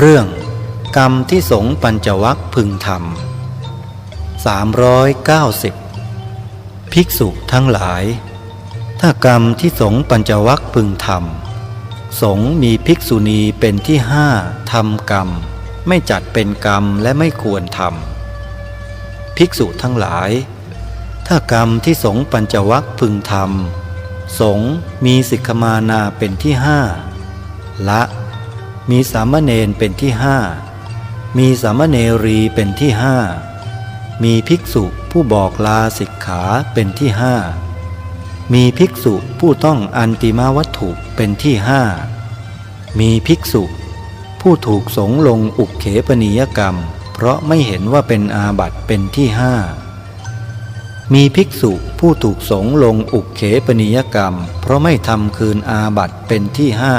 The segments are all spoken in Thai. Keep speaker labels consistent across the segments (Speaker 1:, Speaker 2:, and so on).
Speaker 1: เรื่องกรรมที่สงปัญจวัคพึงทำ390 ภิกษุทั้งหลาย ถ้ากรรมที่สงปัญจวัคพึงทำสงมีภิกษุณีเป็นที่ห้าทำกรรม ไม่จัดเป็นกรรมและไม่ควรทำภิกษุทั้งหลาย ถ้ากรรมที่สงปัญจวัคพึงทำสงมีสิกขมานาเป็นที่ห้าละ มีสามเณรเป็นที่ห้า มีสามเณรีเป็นที่ห้า มีภิกษุผู้บอกลาสิกขาเป็นที่ห้า มีภิกษุผู้ต้องอันติมาวัตถุเป็นที่ห้า มีภิกษุ ผู้ถูกสงลงอุกเขปนิยกรรม เพราะไม่เห็นว่าเป็นอาบัติเป็นที่ห้า มีภิกษุผู้ถูกสงลงอุกเขปนิยกรรม เพราะไม่ทำคืนอาบัติเป็นที่ห้า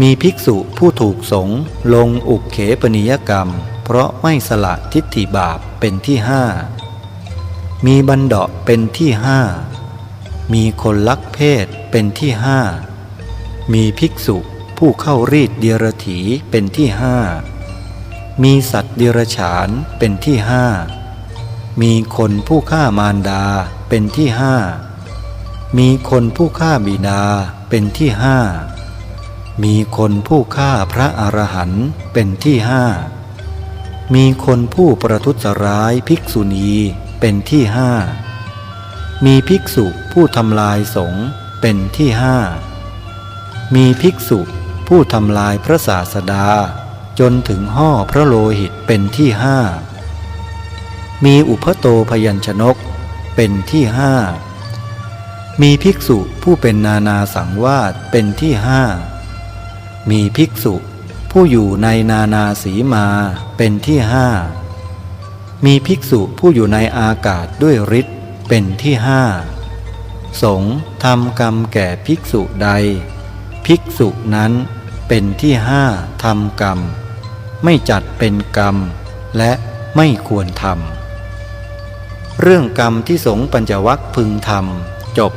Speaker 1: มีภิกษุผู้ถูกสงฆ์ลงอุกเขปนิยกรรม เพราะไม่สละทิฏฐิบาปเป็นที่ห้า มีบันเดาะเป็นที่ห้า มีคนลักเพศเป็นที่ห้า มีภิกษุผู้เข้ารีดเดียรถีเป็นที่ห้า มีสัตว์เดรัจฉานเป็นที่ห้า มีคนผู้ฆ่ามารดาเป็นที่ห้า มีคนผู้ฆ่าบิดาเป็นที่ห้า มีคนผู้ฆ่าพระอรหันต์เป็นที่ห้า มีคนผู้ประทุษร้ายภิกษุณีเป็นที่ห้า มีภิกษุผู้ทำลายสงฆ์เป็นที่ห้า มีภิกษุผู้ทำลายพระศาสดาจนถึงห่อพระโลหิตเป็นที่ห้า มีอุพโตพยัญชนกเป็นที่ห้า มีภิกษุผู้เป็นนานาสังวาสเป็นที่ห้า มีภิกษุ ผู้อยู่ในนานาสีมาเป็นที่ห้า มีภิกษุผู้อยู่ในอากาศด้วยฤทธิ์เป็นที่ห้า สงฆ์ทำกรรมแก่ภิกษุใด ภิกษุนั้นเป็นที่ห้าทำกรรม ไม่จัดเป็นกรรม และไม่ควรทำเรื่องกรรมที่สงฆ์ปัญจวัคพึงทำจบ